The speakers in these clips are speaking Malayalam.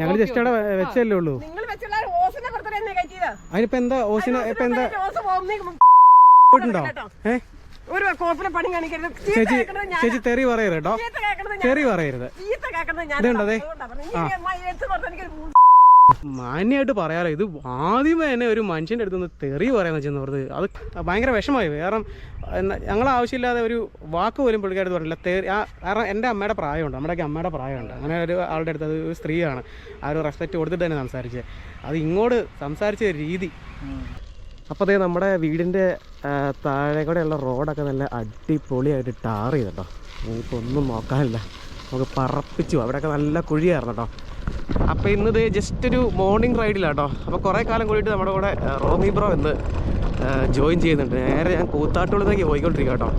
ഞങ്ങൾ ജസ്റ്റ് അവിടെ വെച്ചല്ലേ ഉള്ളൂ. അതിനിപ്പോ എന്താ ഓസിനെ ഇപ്പൊ എന്താ പോയിട്ടുണ്ടോ? ഒരു കോപ്പിനെ പണി കാണിക്കരുത്. ചേച്ചി ചേച്ചി തെറി പറയരുത് കേട്ടോ. തെറി പറയരുത്. ചീത്ത മാന്യമായിട്ട് പറയാലോ. ഇത് ആദ്യമേ തന്നെ ഒരു മനുഷ്യന്റെ അടുത്ത് നിന്ന് തെറി പറയാന്ന് വെച്ചെന്ന് പറഞ്ഞത് അത് ഭയങ്കര വിഷമമായി. വേറെ ഞങ്ങൾ ആവശ്യമില്ലാതെ ഒരു വാക്ക് പോലും പുള്ളിക്കാരത്ത് പറഞ്ഞില്ല. തെറി കാരണം എന്റെ അമ്മയുടെ പ്രായമുണ്ട്. നമ്മുടെയൊക്കെ അമ്മയുടെ പ്രായമുണ്ട്. അങ്ങനെ ഒരു ആളുടെ അടുത്ത് അത് ഒരു സ്ത്രീയാണ്. ആ ഒരു റെസ്പെക്റ്റ് കൊടുത്തിട്ട് തന്നെ സംസാരിച്ചത് അത് ഇങ്ങോട്ട് സംസാരിച്ച രീതി. അപ്പോൾ അതേ നമ്മുടെ വീടിന്റെ താഴെ കൂടെയുള്ള റോഡൊക്കെ നല്ല അടിപൊളിയായിട്ട് ടാർ ചെയ്തിട്ടോ. ഇപ്പോൾ ഒന്നും നോക്കാനില്ല. നമുക്ക് പറപ്പിച്ചു. അവിടെയൊക്കെ നല്ല കുഴിയായിരുന്നു കേട്ടോ അപ്പോൾ ഇന്ന് ഇത് ജസ്റ്റ് ഒരു മോർണിംഗ് റൈഡിലാട്ടോ അപ്പോൾ കുറേ കാലം കൂടിയിട്ട് നമ്മുടെ കൂടെ റോമി ബ്രോ എന്ന് ജോയിൻ ചെയ്യുന്നുണ്ട്. നേരെ ഞാൻ കൂത്താട്ടുള്ളതേക്ക് പോയിക്കൊണ്ടിരിക്കുക കേട്ടോ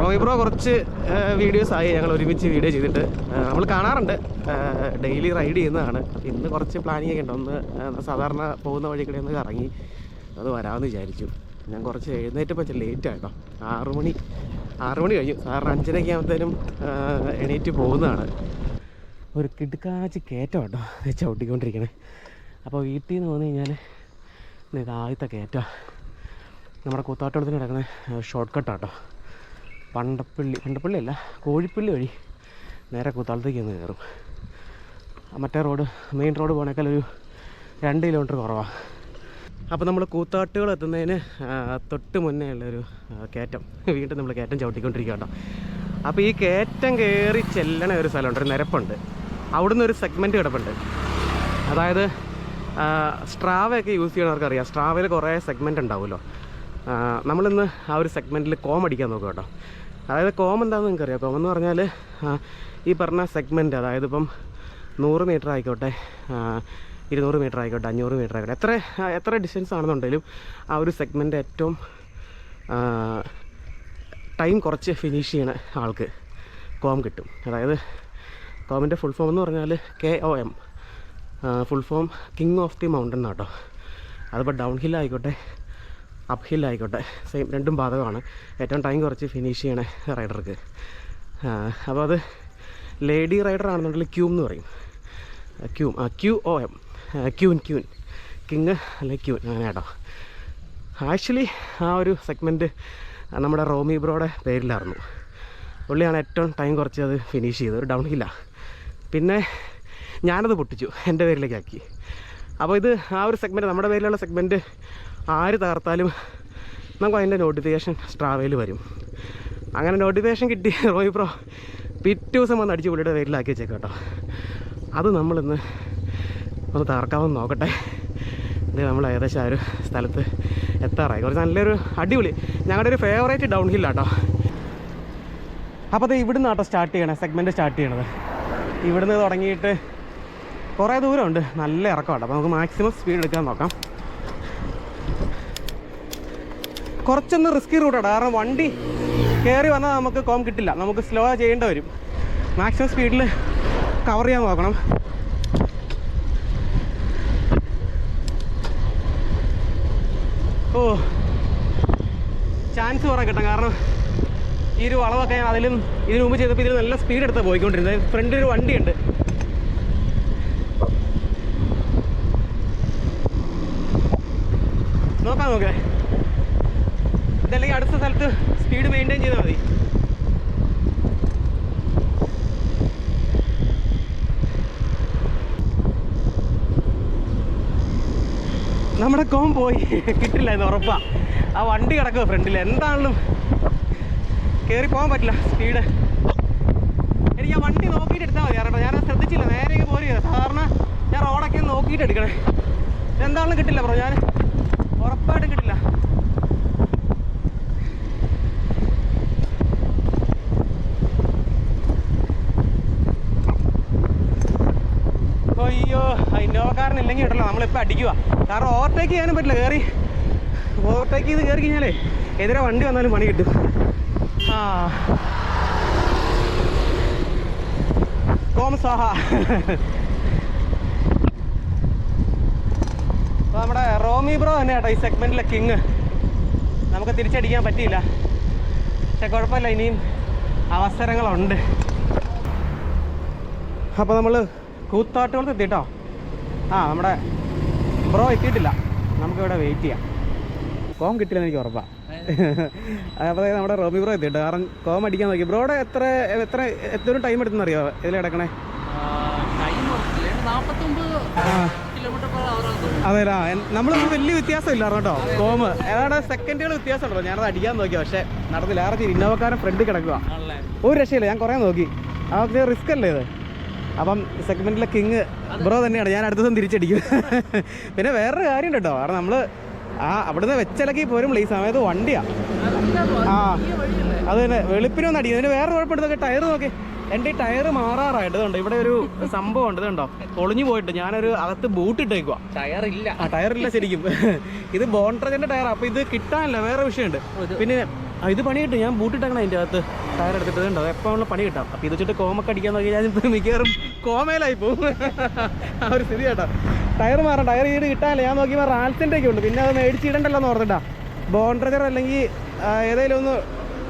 റോമി ബ്രോ കുറച്ച് വീഡിയോസ് ആയി. ഞങ്ങൾ ഒരുമിച്ച് വീഡിയോ ചെയ്തിട്ട് നമ്മൾ കാണാറുണ്ട്. ഡെയിലി റൈഡ് ചെയ്യുന്നതാണ്. ഇന്ന് കുറച്ച് പ്ലാനിങ് ഒക്കെ ഉണ്ട്. ഒന്ന് സാധാരണ പോകുന്ന വഴി കൂടെ ഒന്ന് കറങ്ങി അത് വരാമെന്ന് വിചാരിച്ചു. ഞാൻ കുറച്ച് എഴുന്നേറ്റപ്പോൾ ഇച്ചിരി ലേറ്റ് ആയിട്ടോ ആറു മണി ആറു മണി കഴിഞ്ഞു. സാറിന് അഞ്ചരയ്ക്ക് ആകുമ്പോഴത്തേനും എണീറ്റ് പോകുന്നതാണ്. ഒരു കിടുക്കാച്ച് കയറ്റം കേട്ടോ ചവിട്ടിക്കൊണ്ടിരിക്കണേ. അപ്പോൾ വീട്ടിൽ നിന്ന് വന്നു കഴിഞ്ഞാൽ ഇത് ആദ്യത്തെ കയറ്റം. നമ്മുടെ കൂത്താട്ടോളത്തിന് കിടക്കുന്ന ഷോർട്ട് കട്ടാട്ടോ പണ്ടപ്പള്ളി പണ്ടപ്പള്ളി അല്ല കോഴിപ്പള്ളി വഴി നേരെ കൂത്താളത്തേക്ക് ഒന്ന് കയറും. മറ്റേ റോഡ് മെയിൻ റോഡ് പോകണേക്കാൾ ഒരു രണ്ട് കിലോമീറ്റർ കുറവാണ് അപ്പോൾ നമ്മൾ കൂത്താട്ടുകൾ എത്തുന്നതിന് തൊട്ട് മുന്നേ ഉള്ളൊരു കയറ്റം. വീണ്ടും നമ്മൾ കയറ്റം ചവിട്ടിക്കൊണ്ടിരിക്കുക കേട്ടോ. അപ്പോൾ ഈ കയറ്റം കയറി ചെല്ലണ ഒരു സ്ഥലമുണ്ട് ഒരു നിരപ്പുണ്ട്. അവിടുന്ന് ഒരു സെഗ്മെന്റ് കിടപ്പുണ്ട്. അതായത് സ്ട്രാവയൊക്കെ യൂസ് ചെയ്യണവർക്ക് അറിയാം സ്ട്രാവയിൽ കുറേ സെഗ്മെന്റ് ഉണ്ടാവുമല്ലോ. നമ്മളിന്ന് ആ ഒരു സെഗ്മെന്റിൽ കോം അടിക്കാൻ നോക്കുക കേട്ടോ. അതായത് കോം എന്താണെന്ന് നിങ്ങൾക്കറിയാം. കോം എന്ന് പറഞ്ഞാൽ ഈ പറഞ്ഞ സെഗ്മെന്റ് അതായത് ഇപ്പം നൂറ് മീറ്റർ ആയിക്കോട്ടെ ഇരുന്നൂറ് മീറ്റർ ആയിക്കോട്ടെ അഞ്ഞൂറ് മീറ്റർ ആയിക്കോട്ടെ എത്ര എത്ര ഡിസ്റ്റൻസ് ആണെന്നുണ്ടെങ്കിലും ആ ഒരു സെഗ്മെന്റ് ഏറ്റവും ടൈം കുറച്ച് ഫിനിഷ് ചെയ്യണ ആൾക്ക് കോം കിട്ടും. അതായത് കോമിന്റെ ഫുൾ ഫോം എന്ന് പറഞ്ഞാൽ K O M full form king of the mountain എന്നാട്ടോ അതിപ്പോൾ ഡൗൺ ഹിൽ ആയിക്കോട്ടെ അപ്പ് ഹിൽ ആയിക്കോട്ടെ സെയിം രണ്ടും ബാധകമാണ് ഏറ്റവും ടൈം കുറച്ച് ഫിനിഷ് ചെയ്യണ റൈഡർക്ക് അപ്പോൾ അത് ലേഡി റൈഡർ ആണെന്നുണ്ടെങ്കിൽ ക്യൂം എന്ന് പറയും. ക്യൂം ആ Q O M queen queen king അല്ലെങ്കിൽ ക്യൂൻ അങ്ങനെ കേട്ടോ ആക്ച്വലി ആ ഒരു സെഗ്മെന്റ് നമ്മുടെ റോമി ബ്രോയുടെ പേരിലായിരുന്നു. പുള്ളിയാണ് ഏറ്റവും ടൈം കുറച്ച് അത് ഫിനിഷ് ചെയ്തത് ഒരു ഡൗൺ ഹില്ലാണ് പിന്നെ ഞാനത് പൊട്ടിച്ചു എന്റെ പേരിലേക്കാക്കി. അപ്പോൾ ഇത് ആ ഒരു സെഗ്മെന്റ് നമ്മുടെ പേരിലുള്ള സെഗ്മെന്റ് ആര് തകർത്താലും നമുക്ക് അതിന്റെ നോട്ടിഫിക്കേഷൻ സ്ട്രാവയിൽ വരും. അങ്ങനെ നോട്ടിഫിക്കേഷൻ കിട്ടി റോയി പ്രോ പിറ്റേ ദിവസം വന്ന് അടിച്ച് പുള്ളിയുടെ പേരിലാക്കി വെച്ചേക്കാം കേട്ടോ. അത് നമ്മളിന്ന് ഒന്ന് തകർക്കാമെന്ന് നോക്കട്ടെ. ഇത് നമ്മൾ ഏകദേശം ആ ഒരു സ്ഥലത്ത് എത്താറായി. കുറച്ച് നല്ലൊരു അടിപൊളി ഞങ്ങളുടെ ഒരു ഫേവറേറ്റ് ഡൗൺ ഹില്ലാട്ടോ അപ്പോൾ അത് ഇവിടുന്ന് ആട്ടോ സ്റ്റാർട്ട് ചെയ്യണേ സെഗ്മെന്റ് സ്റ്റാർട്ട് ചെയ്യണത്. ഇവിടുന്ന് തുടങ്ങിയിട്ട് കുറേ ദൂരമുണ്ട്. നല്ല ഇറക്കമുണ്ട് അപ്പോൾ നമുക്ക് മാക്സിമം സ്പീഡ് എടുക്കാൻ നോക്കാം. കുറച്ചൊന്ന് റിസ്കി റൂട്ടാണ് കാരണം വണ്ടി കയറി വന്നാൽ നമുക്ക് കോം കിട്ടില്ല. നമുക്ക് സ്ലോ ചെയ്യേണ്ടി വരും. മാക്സിമം സ്പീഡിൽ കവർ ചെയ്യാൻ നോക്കണം. ഓ ചാൻസ് കുറേ കിട്ടാം. കാരണം ഈ ഒരു വളവൊക്കെ ഞാൻ അതിലും ഇതിനു മുമ്പ് ചെയ്തപ്പോൾ ഇതിൽ നല്ല സ്പീഡ് എടുത്ത് പോയിക്കൊണ്ടിരുന്നത് ഫ്രണ്ടിൽ ഒരു വണ്ടിയുണ്ട്. നോക്കാം നോക്കേ ഇതല്ലെങ്കിൽ അടുത്ത സ്ഥലത്ത് സ്പീഡ് മെയിന്റെയിൻ ചെയ്താൽ മതി. നമ്മുടെ കോം പോയി. കിട്ടില്ല എന്ന് ഉറപ്പാണ് ആ വണ്ടി കിടക്കുക ഫ്രണ്ടിൽ എന്താണെങ്കിലും കയറി പോകാൻ പറ്റില്ല സ്പീഡ് എനിക്ക് ആ വണ്ടി നോക്കിയിട്ട് എടുത്താൽ മതി കേട്ടോ ഞാൻ ശ്രദ്ധിച്ചില്ല. നേരെ പോരുക സാധാരണ ഞാൻ റോഡൊക്കെ നോക്കിയിട്ട് എടുക്കണേ. എന്താണെന്ന് കിട്ടില്ല ബ്രോ ഞാൻ ഉറപ്പായിട്ടും കിട്ടില്ല. അയ്യോ ഇന്നോവക്കാരനില്ലെങ്കിൽ കിട്ടില്ല. നമ്മളിപ്പോൾ അടിക്കുക കാരണം ഓവർടേക്ക് ചെയ്യാനും പറ്റില്ല. കയറി ഓവർടേക്ക് ചെയ്ത് കയറി കഴിഞ്ഞാലേ എതിരെ വണ്ടി വന്നാലും പണി കിട്ടും. ആ കോം സാഹ അപ്പോൾ നമ്മുടെ റോമി ബ്രോ തന്നെ കേട്ടോ ഈ സെഗ്മെന്റിലെ കിങ് നമുക്ക് തിരിച്ചടിക്കാൻ പറ്റിയില്ല. പക്ഷെ കുഴപ്പമില്ല ഇനിയും അവസരങ്ങളുണ്ട്. അപ്പോൾ നമ്മൾ കൂത്താട്ടുകൾ എത്തിട്ടോ ആ നമ്മുടെ ബ്രോ എത്തിയിട്ടില്ല. നമുക്കിവിടെ വെയിറ്റ് ചെയ്യാം. കോം കിട്ടില്ല എനിക്ക് ഉറപ്പാണ് അപ്പോൾ നമ്മുടെ റോബി ബ്രോ എത്തിയിട്ട് കാരണം കോം അടിക്കാൻ നോക്കി. ബ്രോയുടെ എത്ര എത്ര എത്ര ടൈം എടുത്തെന്ന് അറിയോ ഇതിൽ കിടക്കണേ. ടൈം നാൽപ്പത്തൊമ്പത് ആ കിലോമീറ്റർ പെർ അവർ അതെ നമ്മൾ വലിയ വ്യത്യാസമില്ലായിരുന്നു കേട്ടോ. കോമ് ഏതാണ്ട് സെക്കൻഡുകൾ വ്യത്യാസമുണ്ടോ ഞാനത് അടിക്കാൻ നോക്കി. പക്ഷേ നടന്നില്ല. ആറ് ഇന്നോവക്കാരൻ ഫ്രണ്ട് കിടക്കുക ഒരു രക്ഷയില്ല. ഞാൻ കുറേ നോക്കി. അതൊക്കെ റിസ്ക് അല്ലേ ഇത്? അപ്പം സെഗ്മെന്റിലെ കിങ് ബ്രോ തന്നെയാണ്. ഞാൻ അടുത്ത ദിവസം തിരിച്ചടിക്കും. പിന്നെ വേറൊരു കാര്യം കേട്ടോ. കാരണം നമ്മൾ ആ അവിടുന്ന് വെച്ചിലക്കി പോരും ഈ സമയത്ത് വണ്ടിയാ. ആ അത് തന്നെ. വെളുപ്പിനൊന്നും അടി. ഇതിന് വേറെ കുഴപ്പമുണ്ട്. ടയർ നോക്കി. എന്റെ ഈ ടയർ മാറാറായിട്ട് ഇതുണ്ട്. ഇവിടെ ഒരു സംഭവം ഉണ്ട്. ഇതുണ്ടോ? പൊളിഞ്ഞു പോയിട്ട് ഞാനൊരു അകത്ത് ബൂട്ട് ഇട്ടേക്കുക ടയർ ഇല്ല ആ ടയറില്ല ശരിക്കും. ഇത് ബോൺട്രജന്റെ ടയർ അപ്പോൾ ഇത് കിട്ടാനല്ല. വേറെ വിഷയമുണ്ട്. പിന്നെ ഇത് പണി കിട്ടും ഞാൻ ബൂട്ടിട്ടേക്കണം അതിന്റെ അകത്ത്. ടയർ എടുത്തിട്ട് ഇതുണ്ടോ? എപ്പോൾ നമ്മൾ പണി കിട്ടാം. അപ്പോൾ ഇത് വെച്ചിട്ട് കോമൊക്കെ ഞാൻ ഇപ്പം മിക്കവാറും കോമയിലായി പോകും. ആ ഒരു സ്ഥിതി കേട്ടോ. ടയർ മാറാം. ടയർ ഈട് കിട്ടാനില്ല. ഞാൻ നോക്കിയപ്പോൾ റാൽസിന്റെ ഒക്കെ ഉണ്ട്. പിന്നെ അത് മേടിച്ചിടണ്ടല്ലോ എന്ന് ഓർത്തിട്ടാ ബോൺട്രജർ അല്ലെങ്കിൽ ആ, ഏതെങ്കിലും ഒന്ന്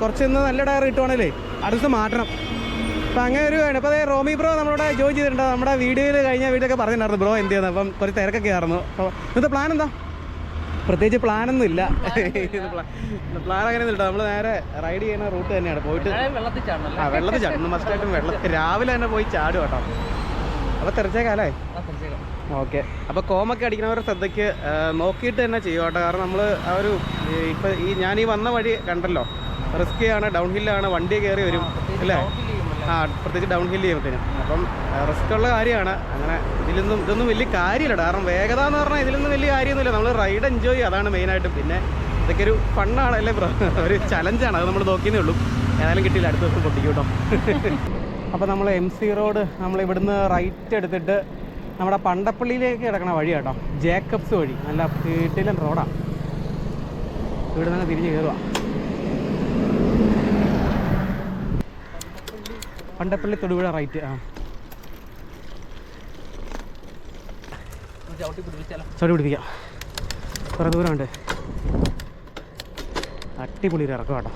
കുറച്ചൊന്ന് നല്ല ടയർ കിട്ടുവാണല്ലേ അടുത്ത് മാറ്റണം. അപ്പം അങ്ങനെ ഒരു വേണം. അപ്പോൾ അതേ റോമി ബ്രോ നമ്മളോട് ജോയിൻ ചെയ്തിട്ടുണ്ട്. നമ്മുടെ വീഡിയോയിൽ കഴിഞ്ഞ വീഡിയോ ഒക്കെ പറഞ്ഞിട്ടുണ്ടായിരുന്നു. ബ്രോ എന്ത് ചെയ്യുന്നത് അപ്പം കുറച്ച് തിരക്കൊക്കെ ആയിരുന്നു. അപ്പോൾ ഇന്നത്തെ പ്ലാൻ എന്താ? പ്രത്യേകിച്ച് പ്ലാനൊന്നും ഇല്ല. പ്ലാൻ അങ്ങനെ ഇല്ല നമ്മൾ നേരെ റൈഡ് ചെയ്യുന്ന റൂട്ട് തന്നെയാണ്. പോയിട്ട് ആ വെള്ളത്തിൽ മസ്റ്റ് മസ്റ്റായിട്ടും വെള്ളത്തിൽ രാവിലെ തന്നെ പോയി ചാടും കേട്ടോ. അപ്പോൾ തെറിച്ചേക്കാലേ. ഓക്കെ. അപ്പോൾ കോമൊക്കെ അടിക്കുന്നവരുടെ ശ്രദ്ധയ്ക്ക് നോക്കിയിട്ട് തന്നെ ചെയ്യും കേട്ടോ. കാരണം നമ്മൾ ആ ഒരു ഇപ്പം ഈ ഞാൻ ഈ വന്ന വഴി കണ്ടല്ലോ. റിസ്ക് ആണ് ഡൗൺ ഹില്ലാണ് വണ്ടി കയറി വരും. അല്ലേ? ആ പ്രത്യേകിച്ച് ഡൗൺ ഹിൽ ചെയ്യുമ്പോഴത്തേനും അപ്പം റിസ്ക് ഉള്ള കാര്യമാണ്. അങ്ങനെ ഇതിലൊന്നും ഇതൊന്നും വലിയ കാര്യമില്ല കാരണം വേഗത എന്ന് പറഞ്ഞാൽ ഇതിലൊന്നും വലിയ കാര്യമൊന്നുമില്ല. നമ്മൾ റൈഡ് എൻജോയ് അതാണ് മെയിനായിട്ട് പിന്നെ ഇതൊക്കെ ഒരു ഫണ്ണാണ് അല്ലേ ഒരു ചലഞ്ചാണ് അത് നമ്മൾ നോക്കിയേ ഉള്ളൂ. ഏതായാലും കിട്ടിയില്ല. അടുത്ത ദിവസം പൊട്ടിക്കും കേട്ടോ. അപ്പോൾ നമ്മൾ എം സി റോഡ് നമ്മൾ ഇവിടുന്ന് റൈറ്റ് എടുത്തിട്ട് നമ്മുടെ പണ്ടപ്പള്ളിയിലേക്ക് കിടക്കണ വഴി കേട്ടോ. ജേക്കബ്സ് വഴി. നല്ല വീട്ടിലൻ റോഡാണ് ഇവിടെ നിന്ന് തിരിഞ്ഞ് കയറുക പണ്ടപ്പള്ളി തൊടുപുഴ റൈറ്റ് ആ. ചവിട്ടി പിടിപ്പിക്കാം. കുറേ ദൂരമുണ്ട് അടിപൊളി ഒരു ഇറക്കം കേട്ടോ.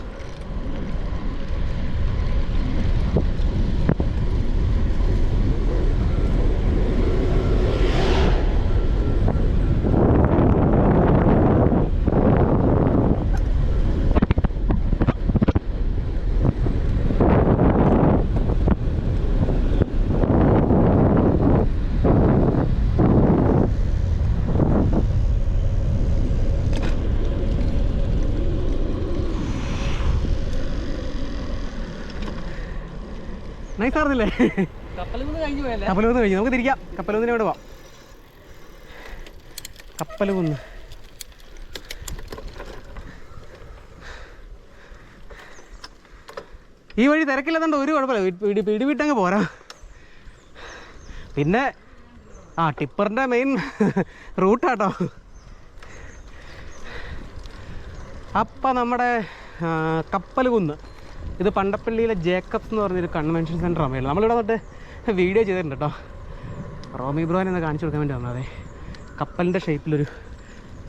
പോയല്ലേ? കപ്പലൂന്ന് കഴിഞ്ഞു. നമുക്ക് തിരിക്കാം. കപ്പലൂന്നിനെ ഇവിടെ പോവാം. കപ്പലൂന്ന് ഈ വഴി തിരക്കില്ലാത്തതുകൊണ്ട് ഒരു കുഴപ്പമില്ല. വി- പിടി പിടി പോരാ. പിന്നെ ആ ടിപ്പറിന്റെ മെയിൻ റൂട്ടാട്ടോ. അപ്പം നമ്മുടെ കപ്പൽ കുന്ന്. ഇത് പണ്ടപ്പള്ളിയിലെ ജേക്കബ്സ് എന്ന് പറഞ്ഞൊരു കൺവെൻഷൻ സെന്റർ ആണ് നമ്മളിവിടെ തൊട്ട് വീഡിയോ ചെയ്തിട്ടുണ്ട് കേട്ടോ റോമി ബ്രോൻ എന്ന് കാണിച്ചു കൊടുക്കാൻ വേണ്ടി വന്നതേ. കപ്പലിന്റെ ഷേപ്പിലൊരു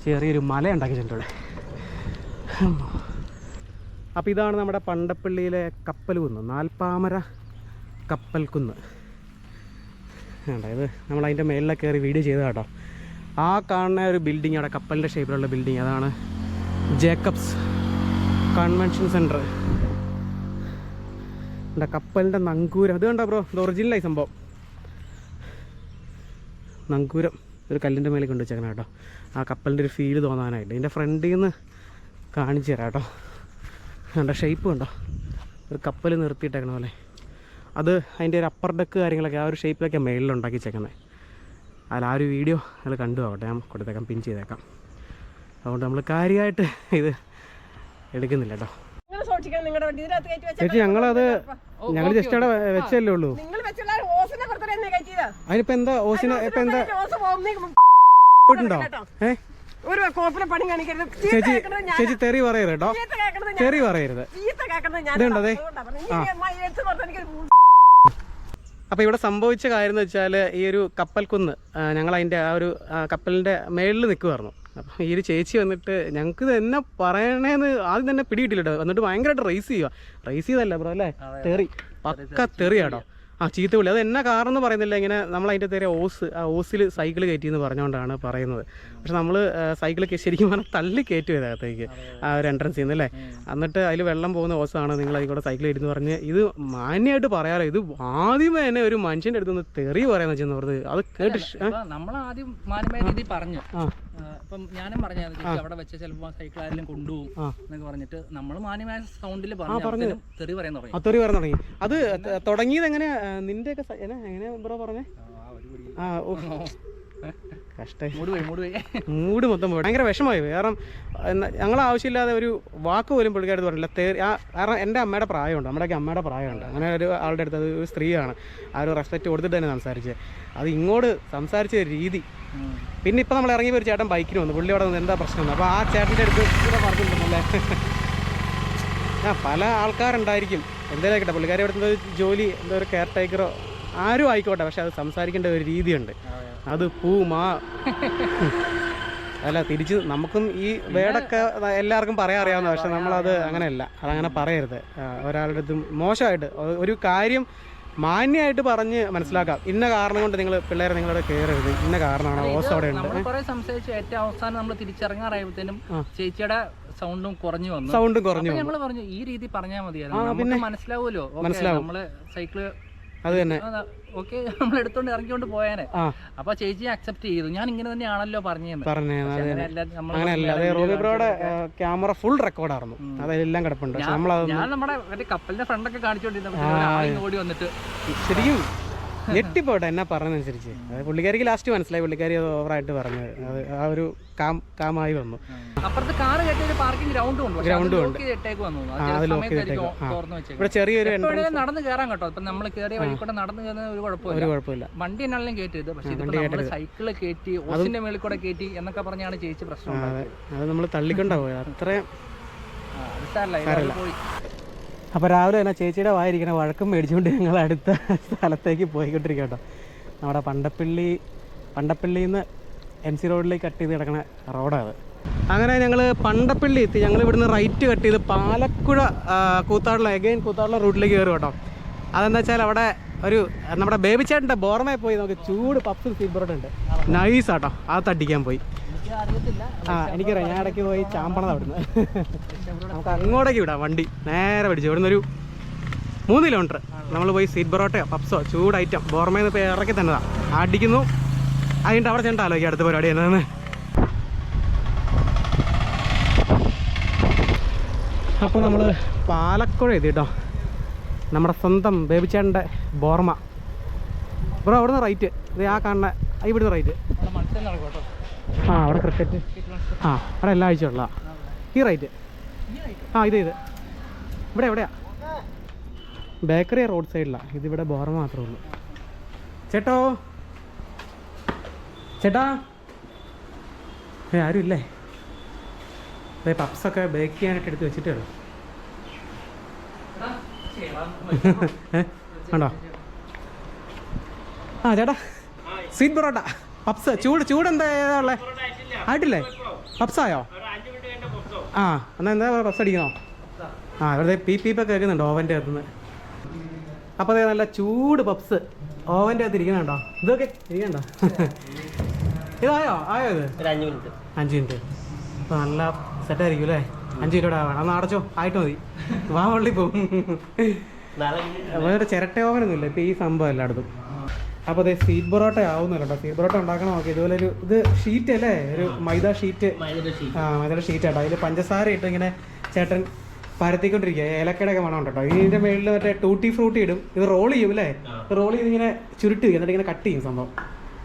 ചെറിയൊരു മല ഉണ്ടാക്കിയിട്ടുണ്ട് അപ്പോൾ ഇതാണ് നമ്മുടെ പണ്ടപ്പള്ളിയിലെ കപ്പൽ കുന്ന് നാൽപ്പാമര കപ്പൽ കുന്ന്. അതായത് നമ്മൾ അതിന്റെ മേളിലൊക്കെ കയറി വീഡിയോ ചെയ്തത് കേട്ടോ ആ കാണുന്ന ഒരു ബിൽഡിംഗ് അവിടെ കപ്പലിന്റെ ഷേപ്പിലുള്ള ബിൽഡിംഗ് അതാണ് ജേക്കബ്സ് കൺവെൻഷൻ സെന്റർ എന്താ കപ്പലിന്റെ നങ്കൂരം. അത് കണ്ടോ ബ്രോ? ഇത് ഒറിജിനലായി സംഭവം. നങ്കൂരം ഒരു കല്ലിന്റെ മേലെ കൊണ്ട് വെച്ചേക്കണം കേട്ടോ. ആ കപ്പലിന്റെ ഒരു ഫീൽ തോന്നാനായിട്ട്. ഇതിന്റെ ഫ്രണ്ടിൽ നിന്ന് കാണിച്ചു തരാം കേട്ടോ. കണ്ടോ? ഷേപ്പ് കണ്ടോ? ഒരു കപ്പൽ നിർത്തിയിട്ടേക്കണ പോലെ. അത് അതിന്റെ ഒരു അപ്പർ ഡെക്ക് കാര്യങ്ങളൊക്കെ ആ ഒരു ഷേപ്പിലൊക്കെ മേളിൽ ഉണ്ടാക്കി വെച്ചേക്കുന്നത് അതിൽ ആ ഒരു വീഡിയോ അതിൽ കണ്ടു ആവട്ടെ ഞാൻ കൊടുത്തേക്കാം പിൻ ചെയ്തേക്കാം. അതുകൊണ്ട് നമ്മൾ കാര്യമായിട്ട് ഇത് എടുക്കുന്നില്ല കേട്ടോ. ചേച്ചി ഞങ്ങളത് ഞങ്ങൾ ജസ്റ്റ് അവിടെ വെച്ചല്ലേ ഉള്ളൂ. അതിനിപ്പോ എന്താ ഓസിനെ ഇപ്പൊ എന്താ പോയിട്ടുണ്ടോ? ഏ? ഒരു കോപ്പിലെ പണി കാണിക്കരുത്. ചേച്ചി ചേച്ചി തെറി പറയരുത് കേട്ടോ. തെറി പറയരുത്. അപ്പൊ കേൾക്കണത് ഞാൻ ഇതുണ്ടോ ദേ? അതുകൊണ്ടാ പറഞ്ഞത്. ഇനി അമ്മ എടുത്ത് പറഞ്ഞാൽ എനിക്കൊരു ഭൂ- അപ്പോൾ ഇവിടെ സംഭവിച്ച കാര്യം എന്ന് വെച്ചാൽ ഈ ഒരു കപ്പൽ കുന്ന് ഞങ്ങൾ അതിന്റെ ആ ഒരു കപ്പലിന്റെ കപ്പലിന്റെ മേളിൽ നിൽക്കുമായിരുന്നു അപ്പോൾ ഈ ഒരു ചേച്ചി വന്നിട്ട് ഞങ്ങൾക്ക് തന്നെ എന്നാ പറയണേന്ന് ആദ്യം തന്നെ പിടികിട്ടില്ല കേട്ടോ എന്നിട്ട് ഭയങ്കരമായിട്ട് റേസ് ചെയ്യുക റേസ് ചെയ്തല്ല ബ്രോ അല്ലേ? തെറി. പക്ക തെറിയാട്ടോ ആ ചീത്തവിളി അത് എന്നാ കാരണം എന്ന് പറയുന്നില്ല. ഇങ്ങനെ നമ്മൾ അതിന്റെ നേരെ ഓസ് ആ ഓസിൽ സൈക്കിൾ കയറ്റി എന്ന് പറഞ്ഞുകൊണ്ടാണ് പറയുന്നത്. പക്ഷെ നമ്മൾ സൈക്കിൾ ശരിക്കും പറഞ്ഞാൽ തള്ളി കയറ്റി ഇതിനകത്തേക്ക് ആ ഒരു എൻട്രൻസ് നിന്ന് അല്ലേ? എന്നിട്ട് അതിൽ വെള്ളം പോകുന്ന ഓസാണ്. നിങ്ങൾ അതിൽ കൂടെ സൈക്കിൾ കയറ്റി എന്ന് പറഞ്ഞ് ഇത് മാന്യമായിട്ട് പറയാലോ. ഇത് ആദ്യമേ തന്നെ ഒരു മനുഷ്യന്റെ അടുത്ത് നിന്ന് തെറി പറയാന്ന് വെച്ചെന്ന് പറഞ്ഞത് അത് കേട്ട് നമ്മൾ ആദ്യം മാന്യമായ രീതിയിൽ പറഞ്ഞു. ആ. ആ, ഇപ്പം ഞാനും പറഞ്ഞു അവിടെ വെച്ച ചിലപ്പോൾ സൈക്കിൾ ആരെങ്കിലും കൊണ്ടുപോകും എന്നൊക്കെ പറഞ്ഞിട്ട് നമ്മൾ മാന്യമായ സൗണ്ടിൽ പറഞ്ഞു തെറി പറയാൻ തുടങ്ങി. ആ തെറി പറയാൻ തുടങ്ങി. അത് തുടങ്ങിയത് എങ്ങനെയാ? ആ, നിന്റെയൊക്കെ എങ്ങനെയാ ബ്രോ പറഞ്ഞേ? ആ ഓ മൂട് മൊത്തം പോയി. ഭയങ്കര വിഷമമായി. കാരണം ഞങ്ങൾ ആവശ്യമില്ലാതെ ഒരു വാക്ക് പോലും പുള്ളിക്കാരത്ത് പറഞ്ഞില്ല. തേറി ആ കാരണം എന്റെ അമ്മയുടെ പ്രായമുണ്ട്. നമ്മുടെയൊക്കെ അമ്മയുടെ പ്രായമുണ്ട്. അങ്ങനെ ഒരു ആളുടെ അടുത്ത് ഒരു സ്ത്രീയാണ്. ആ ഒരു റെസ്പെക്ട് കൊടുത്തിട്ട് തന്നെ സംസാരിച്ചത് അത് ഇങ്ങോട്ട് സംസാരിച്ച രീതി. പിന്നെ ഇപ്പം നമ്മൾ ഇറങ്ങിയ ഒരു ചേട്ടൻ ബൈക്കിന് വന്നു. പുള്ളി അവിടെ എന്താ പ്രശ്നം അപ്പോൾ ആ ചേട്ടന്റെ അടുത്ത് പറഞ്ഞിട്ടുണ്ടല്ലേ. പല ആൾക്കാരുണ്ടായിരിക്കും. എന്തായാലും ആയിക്കോട്ടെ പുള്ളിക്കാരി അവിടെ എന്തോ ജോലി എന്തോ ഒരു കെയർ ടേക്കറോ ആരും ആയിക്കോട്ടെ പക്ഷെ അത് സംസാരിക്കേണ്ട ഒരു രീതിയുണ്ട്. അത് പൂ മാ. അല്ല തിരിച്ച് നമുക്കും ഈ വേടൊക്കെ എല്ലാവർക്കും പറയാൻ അറിയാവുന്ന പക്ഷെ നമ്മളത് അങ്ങനെയല്ല അതങ്ങനെ പറയരുത്. ഒരാളുടെ അടുത്തും മോശമായിട്ട് ഒരു കാര്യം മാന്യമായിട്ട് പറഞ്ഞ് മനസ്സിലാക്കാം. ഇന്ന കാരണം കൊണ്ട് നിങ്ങൾ പിള്ളേരെ നിങ്ങളുടെ കയറരുത് ഇന്ന കാരണമാണ് ഓസ് അവിടെ ഉണ്ട്. സംസാരിച്ച് കുറെ സംസാരിച്ചു. ഏറ്റവും അവസാനം നമ്മൾ തിരിച്ചിറങ്ങാറായപ്പോഴത്തേനും ചേച്ചിയുടെ സൗണ്ടും കുറഞ്ഞു വന്നു. സൗണ്ടും കുറഞ്ഞു ഞങ്ങൾ പറഞ്ഞു ഈ രീതി പറഞ്ഞാൽ മതിയായിരുന്നു. മനസ്സിലാവൂലോ മനസ്സിലാവുമല്ലോ. മനസ്സിലാവും. നമ്മൾ സൈക്കിൾ അത് തന്നെ. ഓക്കെ നമ്മൾ എടുത്തോണ്ട് ഇറങ്ങിക്കൊണ്ട് പോയാനെ. അപ്പൊ ചേച്ചി അക്സെപ്റ്റ് ചെയ്തു. ഞാൻ ഇങ്ങനെ തന്നെയാണല്ലോ പറഞ്ഞത് അങ്ങനെയല്ല അതെ റോബി ബ്രോയുടെ ക്യാമറ ഫുൾ റെക്കോർഡായിരുന്നു അതെല്ലാം കിടപ്പുണ്ട്. ഞാൻ നമ്മുടെ മറ്റേ കപ്പലിന്റെ ഫ്രണ്ടൊക്കെ കാണിച്ചോണ്ടിരുന്ന ഓടി വന്നിട്ട് ശരിക്കും ഞെട്ടിപ്പോട്ടെ എന്നാ പറഞ്ഞനുസരിച്ച് അത് പുള്ളിക്കാരിക്ക് ലാസ്റ്റ് മനസ്സിലായി പുള്ളിക്കാരി അത് ഓവറായിട്ട് പറഞ്ഞത് അത് ആ ഒരു കാം കാമായി വന്നു. അപ്പുറത്ത് കാറ് കയറ്റി ഒരു പാർക്കിംഗ് ഗ്രൗണ്ടും ഉണ്ട് അത്. ലോക്ക് വെച്ചേക്കും ഇവിടെ ചെറിയൊരു നടന്ന് കയറാൻ കേട്ടോ. ഇപ്പൊ നമ്മൾ കയറിയ വഴി കൂടെ നടന്നു കയറുന്ന ഒരു ഒരു കുഴപ്പമില്ല. കുഴപ്പമില്ല വണ്ടി എന്നാലും കയറ്റരുത് പക്ഷെ ഇതിപ്പോ നമ്മൾ സൈക്കിൾ കയറ്റി ഓസിന്റെ മേളിൽ കൂടെ കയറ്റി എന്നൊക്കെ പറഞ്ഞാണ് ചേച്ചി പ്രശ്നം. അതെ നമ്മൾ തള്ളിക്കൊണ്ടാ പോയത്. അത്രയും പോയി. അപ്പോൾ രാവിലെ തന്നെ ചേച്ചിയുടെ വായിരിക്കണ വഴക്കും മേടിച്ചുകൊണ്ട് ഞങ്ങൾ അടുത്ത സ്ഥലത്തേക്ക് പോയിക്കൊണ്ടിരിക്കുക കേട്ടോ. നമ്മുടെ പണ്ടപ്പള്ളി പണ്ടപ്പള്ളിയിൽ നിന്ന് എം സി റോഡിലേക്ക് കട്ട് ചെയ്ത് കിടക്കുന്ന റോഡാണ്. അങ്ങനെ ഞങ്ങൾ പണ്ടപ്പള്ളി എത്തി. ഞങ്ങൾ ഇവിടുന്ന് റൈറ്റ് കട്ട് ചെയ്ത് പാലക്കുഴ കൂത്താടുള്ള എഗൈൻ കൂത്താടുള്ള റൂട്ടിലേക്ക് കയറും കേട്ടോ. അതെന്താ വെച്ചാൽ അവിടെ ഒരു നമ്മുടെ ബേബി ചേട്ടന്റെ ബോർമയിൽ പോയി നമുക്ക് ചൂട് പപ്സ് സീ ഉണ്ട്. നൈസ് ആട്ടോ. അത് തട്ടിക്കാൻ പോയി. ആ എനിക്കറിയാം. ഞാൻ ഇടയ്ക്ക് പോയി ചാമ്പണത് അവിടുന്ന്. നമുക്ക് അങ്ങോട്ടേക്ക് വിടാം വണ്ടി. നേരെ പിടിച്ചു ഇവിടുന്ന് ഒരു മൂന്ന് കിലോമീറ്റർ നമ്മൾ പോയി സീറ്റ് പൊറോട്ടയോ പപ്സോ ചൂട് ഐറ്റം ബോർമയിൽ നിന്ന് ഇപ്പോൾ ഇറക്കി തന്നതാ. അടിക്കുന്നു. അതിന്റെ അവിടെ ചെന്നിട്ട് ആലോചിക്കുക അടുത്ത പരിപാടി എന്നാന്ന് അപ്പോൾ നമ്മൾ പാലക്കുഴ എത്തി കേട്ടോ നമ്മുടെ സ്വന്തം ബേബിച്ചേട്ടന്റെ ബോർമ. ബ്രോ അവിടുന്ന് റൈറ്റ് ഇത് ആ കാണുന്ന ഇവിടുന്ന് റൈറ്റ് മത്സ്യം നടക്കും കേട്ടോ. ആ അവിടെ ക്രിക്കറ്റ് ആ അവിടെ എല്ലാ ആഴ്ച ഉള്ള ഈ റൈറ്റ് ആ ഇത് ഇത്. ഇവിടെ എവിടെയാ? ബേക്കറി റോഡ് സൈഡിലാണ് ഇതിവിടെ ബോറ മാത്രമേ ഉള്ളൂ. ചേട്ടോ? ചേട്ടാ? ഏ ആരും ഇല്ലേ? അതെ പപ്സൊക്കെ ബേക്ക് ചെയ്യാനായിട്ട് എടുത്ത് വെച്ചിട്ടേ ഉള്ളൂ. ഏ? ഉണ്ടോ ആ ചേട്ടാ. സ്വീറ്റ് പൊറോട്ട. പപ്സ് ചൂട് ചൂട് എന്താ ഏതാ ഉള്ളത് ആയിട്ടില്ലേ? പപ്സായോ? ആ എന്നാ എന്താ പപ്സ് അടിക്കണോ? ആ വെറുതെ പീ പീപ്പൊക്കെ കേൾക്കുന്നുണ്ട് ഓവന്റെ അകത്തുനിന്ന്. അപ്പോൾ അതെ നല്ല ചൂട് പപ്സ് ഓവന്റെ അകത്ത് ഇരിക്കണുണ്ടോ ഇതൊക്കെ ഇരിക്കണ്ടോ ഇതായോ? ആയോ ഇത്? അഞ്ച് മിനിറ്റ്. അഞ്ച് മിനിറ്റ്. അപ്പോൾ നല്ല സെറ്റായിരിക്കും അല്ലേ? അഞ്ച് മിനിറ്റ് വേണം എന്നാൽ അടച്ചോ. ആയിട്ട് മതി. വാ വള്ളി പോകും വേറെ ചിരട്ട ഓവനൊന്നും ഇല്ല ഇപ്പോൾ ഈ സംഭവം എല്ലായിടത്തും. അപ്പോൾ അതെ സീറ്റ് പൊറോട്ട ആവുന്നില്ല കേട്ടോ സീറ്റ് പൊറോട്ട ഉണ്ടാക്കണം. നോക്കി ഇതുപോലെ ഒരു ഇത് ഷീറ്റ് അല്ലേ? ഒരു മൈദ ഷീറ്റ് ആ മൈദ ഷീറ്റ് ആട്ടോ. അതിൽ പഞ്ചസാര ഇട്ട് ഇങ്ങനെ ചേട്ടൻ പരത്തിക്കൊണ്ടിരിക്കുക. ഏലക്കടയൊക്കെ വേണം കേട്ടോ ഇതിന്റെ മേളിൽ മറ്റേ ടൂട്ടി ഫ്രൂട്ടി ഇടും. ഇത് റോൾ ചെയ്യും അല്ലേ? റോൾ ചെയ്ത് ഇങ്ങനെ ചുരുട്ടി എന്നിട്ട് ഇങ്ങനെ കട്ട് ചെയ്യും സംഭവം.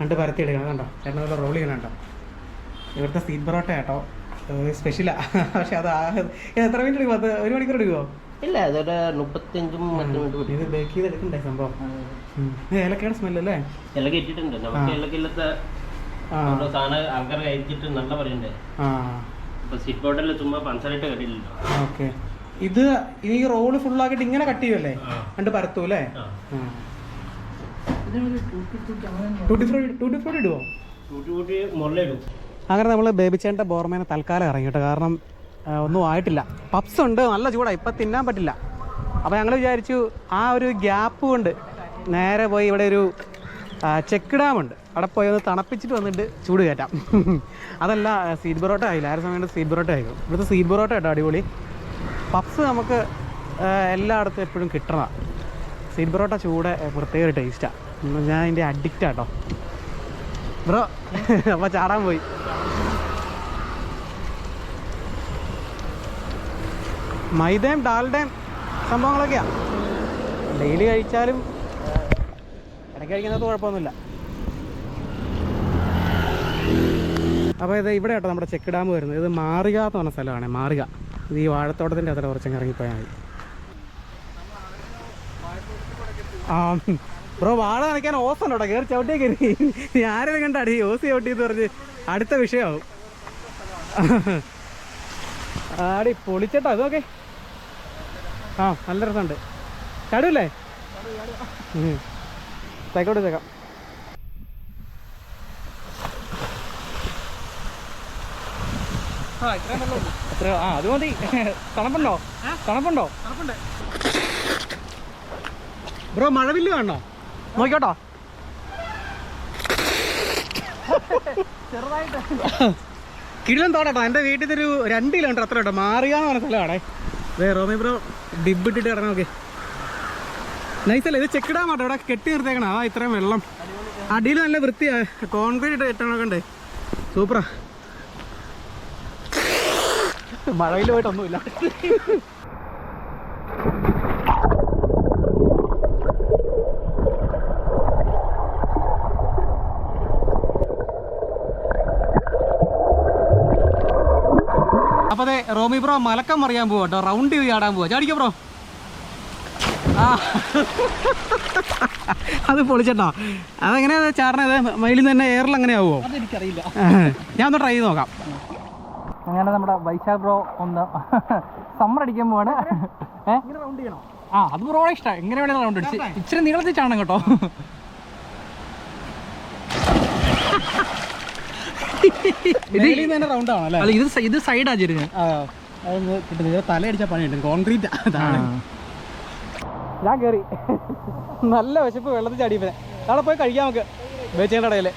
കണ്ട് പരത്തി എടുക്കണം. കണ്ടോ? ചേട്ടൻ അതുപോലെ റോൾ ചെയ്യണം കേട്ടോ ഇവിടുത്തെ സീറ്റ് പൊറോട്ട കേട്ടോ സ്പെഷ്യലാ പക്ഷെ അത് എത്ര മിനിറ്റ് എടുക്കും അത്? ഒരു മണിക്കൂർ എടുക്കുമോ ഇല്ല അതൊരു മുപ്പത്തിയഞ്ചും മറ്റും ഇത് ബേക്ക് സംഭവം? ഏലക്കയുടെ സ്മെല്ല് അല്ലേ? ഇലക്ക ഇട്ടിട്ടുണ്ട് നമുക്ക് ഇലക്കില്ലത്തെ സാധനം ആൾക്കാർ കഴിച്ചിട്ട് നല്ല പറയണ്ടേ? ആ. ഇപ്പൊ സിറ്റ് ബോട്ടിൽ ചുമ്മാ ഓക്കെ. ഇത് ഈ റോൾ ആക്കിയിട്ട് ഇങ്ങനെ കട്ട് ചെയ്യുമല്ലേ കണ്ട് പരത്തു അല്ലേ? അങ്ങനെ നമ്മൾ ബേബിച്ചേന്റെ ബോർമേനെ തൽക്കാലം ഇറങ്ങി കേട്ടോ. കാരണം ഒന്നും ആയിട്ടില്ല. പപ്സ് ഉണ്ട് നല്ല ചൂടാണ് ഇപ്പം തിന്നാൻ പറ്റില്ല. അപ്പോൾ ഞങ്ങൾ വിചാരിച്ചു ആ ഒരു ഗ്യാപ്പ് കൊണ്ട് നേരെ പോയി ഇവിടെ ഒരു ചെക്ക് ഡാമുണ്ട് അവിടെ പോയി ഒന്ന് തണുപ്പിച്ചിട്ട് വന്നിട്ട് ചൂട് കയറ്റാം. അതല്ല സീറ്റ് പൊറോട്ട ആയില്ല. ആ സമയത്ത് സീറ്റ് പൊറോട്ട ആയിരുന്നു. ഇവിടുത്തെ സീറ്റ് പൊറോട്ട കേട്ടോ അടിപൊളി. പപ്സ് നമുക്ക് എല്ലായിടത്തും എപ്പോഴും കിട്ടണം സീറ്റ് പൊറോട്ട ചൂട് പ്രത്യേക ഒരു ടേസ്റ്റാണ് ഞാൻ അതിന്റെ അഡിക്റ്റാട്ടോ ബ്രോ അപ്പോൾ ചാടാൻ പോയി. മൈദയും ഡാൽഡയും സംഭവങ്ങളൊക്കെയാണ് ഡെയിലി കഴിച്ചാലും ഇടയ്ക്ക് കഴിക്കുന്നത് കുഴപ്പമൊന്നുമില്ല. അപ്പോൾ ഇത് ഇവിടെ കേട്ടോ നമ്മുടെ ചെക്ക് ഡാം വരുന്നത്. ഇത് മാറുക എന്ന് പറഞ്ഞ സ്ഥലമാണ് മാറിക. ഇത് ഈ വാഴത്തോട്ടത്തിന്റെ അത്ര കുറച്ചങ്ങ് ഇറങ്ങിപ്പോയാൽ മതി. ആ ബ്രോ വാഴ നനയ്ക്കാൻ ഓസ് കേട്ടോ കയറി ചവിട്ടിയെ കയറി ആരെയും കണ്ടാടി? ഓസ് ചവിട്ടി എന്ന് പറഞ്ഞ് അടുത്ത വിഷയമാവും. ആടി പൊളിച്ചട്ടോ ഇതൊക്കെ. ആ നല്ല രസമുണ്ട്. ചടുവല്ലേ? തേക്കോട്ട് വെള്ളം എത്ര ആ അത് മതി. തണുപ്പുണ്ടോ? തണുപ്പുണ്ടോ? ബ്രോ മഴവില്ല് കാണണോ? നോക്കിക്കോട്ടോ. കിഴിലം തോടട്ടോ. എന്റെ വീട്ടിൽ ഒരു രണ്ട് കിലോമീറ്റർ അത്ര കേട്ടോ മാറിയാന്ന് പറഞ്ഞ സ്ഥലമാണേ. റോമി ബ്രോ ഡിബ് ഇട്ടിട്ട് കിടന്നു നോക്കി. നൈസല്ലേ ഇത് ചെക്ക് ഡാം ആട്ടോ ഇവിടെ കെട്ടി നിർത്തേക്കണം ആ ഇത്രയും വെള്ളം. അടിയിൽ നല്ല വൃത്തിയാ. കോൺക്രീറ്റ് ഇട്ട് കെട്ടണമൊക്കെ ഉണ്ട്. സൂപ്പറാ മഴയിൽ പോയിട്ടൊന്നുമില്ല. റോമി ബ്രോ മലക്കം മറിയാൻ പോവാ കേട്ടോ റൗണ്ട് ചെയ്ത് ചാടാൻ പോവാ. ചാടിക്കോ ബ്രോ. ആ. അത് പൊളിച്ചട്ടോ അതെങ്ങനെയാ ചാടണത്? മയിലിൽ നിന്ന് തന്നെ എയറിൽ അങ്ങനെ ആവുമോ എനിക്കറിയില്ല ഞാൻ ഒന്ന് ട്രൈ ചെയ്ത് നോക്കാം. അങ്ങനെ നമ്മുടെ വൈശാഖ് ബ്രോ ഒന്ന് സമ്മർ അടിക്കാൻ പോവാണ്. ഏഹ് റൗണ്ട് ചെയ്യണോ? ആ അത് ബ്രോടെ ഇഷ്ടം. എങ്ങനെ വേണേലും റൗണ്ട് അടിച്ച്. ഇച്ചിരി നീളത്തിൽ ചാടണം കേട്ടോ ഇതിൽ തന്നെ റൗണ്ട് ആണോ അല്ലേ ഇത് ഇത് സൈഡാ അതൊന്ന് കിട്ടുന്നില്ല തലയടിച്ച പണിയുണ്ട്. കോൺക്രീറ്റ് ഞാൻ കേറി. നല്ല വിശപ്പ് വെള്ളത്തിൽ ചാടിയപ്പോ നാളെ പോയി കഴിക്കാം നമുക്ക്. ബേച്ചേന്റെ ഇടയിൽ